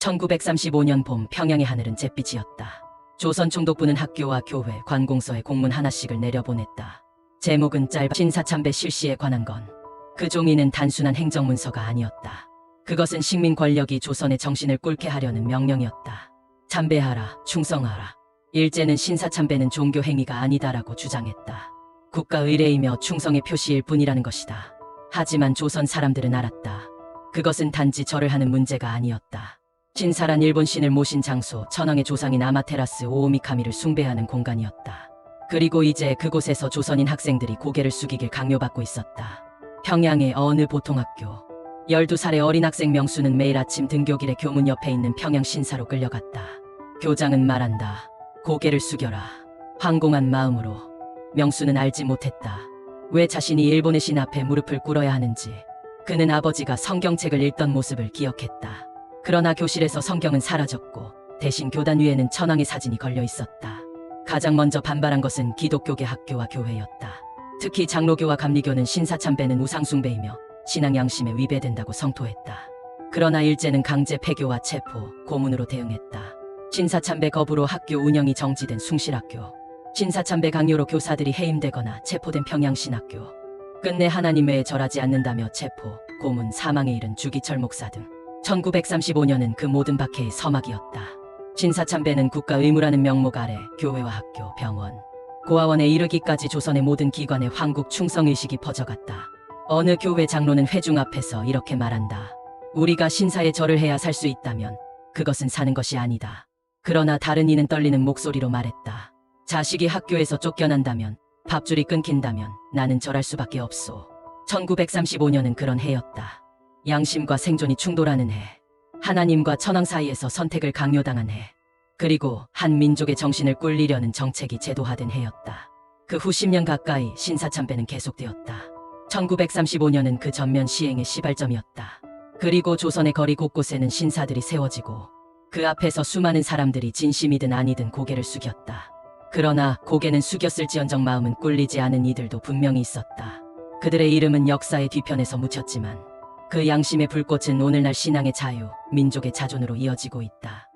1935년 봄 평양의 하늘은 잿빛이었다. 조선 총독부는 학교와 교회, 관공서에 공문 하나씩을 내려보냈다. 제목은 짧아 신사참배 실시에 관한 건. 그 종이는 단순한 행정문서가 아니었다. 그것은 식민 권력이 조선의 정신을 꿇게 하려는 명령이었다. 참배하라, 충성하라. 일제는 신사참배는 종교 행위가 아니다라고 주장했다. 국가 의례이며 충성의 표시일 뿐이라는 것이다. 하지만 조선 사람들은 알았다. 그것은 단지 절을 하는 문제가 아니었다. 신사란 일본 신을 모신 장소, 천황의 조상인 아마테라스 오오미카미를 숭배하는 공간이었다. 그리고 이제 그곳에서 조선인 학생들이 고개를 숙이길 강요받고 있었다. 평양의 어느 보통학교. 12살의 어린 학생 명수는 매일 아침 등교길에 교문 옆에 있는 평양 신사로 끌려갔다. 교장은 말한다. 고개를 숙여라. 황공한 마음으로. 명수는 알지 못했다. 왜 자신이 일본의 신 앞에 무릎을 꿇어야 하는지. 그는 아버지가 성경책을 읽던 모습을 기억했다. 그러나 교실에서 성경은 사라졌고 대신 교단 위에는 천황의 사진이 걸려 있었다. 가장 먼저 반발한 것은 기독교계 학교와 교회였다. 특히 장로교와 감리교는 신사참배는 우상숭배이며 신앙 양심에 위배된다고 성토했다. 그러나 일제는 강제 폐교와 체포, 고문으로 대응했다. 신사참배 거부로 학교 운영이 정지된 숭실학교. 신사참배 강요로 교사들이 해임되거나 체포된 평양신학교. 끝내 하나님 외에 절하지 않는다며 체포, 고문, 사망에 이른 주기철 목사 등 1935년은 그 모든 박해의 서막이었다. 신사참배는 국가 의무라는 명목 아래 교회와 학교, 병원, 고아원에 이르기까지 조선의 모든 기관에 황국 충성 의식이 퍼져갔다. 어느 교회 장로는 회중 앞에서 이렇게 말한다. 우리가 신사에 절을 해야 살 수 있다면 그것은 사는 것이 아니다. 그러나 다른 이는 떨리는 목소리로 말했다. 자식이 학교에서 쫓겨난다면 밥줄이 끊긴다면 나는 절할 수밖에 없소. 1935년은 그런 해였다. 양심과 생존이 충돌하는 해. 하나님과 천황 사이에서 선택을 강요당한 해. 그리고 한 민족의 정신을 꿀리려는 정책이 제도화된 해였다. 그 후 10년 가까이 신사참배는 계속되었다. 1935년은 그 전면 시행의 시발점이었다. 그리고 조선의 거리 곳곳에는 신사들이 세워지고 그 앞에서 수많은 사람들이 진심이든 아니든 고개를 숙였다. 그러나 고개는 숙였을지언정 마음은 꿀리지 않은 이들도 분명히 있었다. 그들의 이름은 역사의 뒤편에서 묻혔지만 그 양심의 불꽃은 오늘날 신앙의 자유, 민족의 자존으로 이어지고 있다.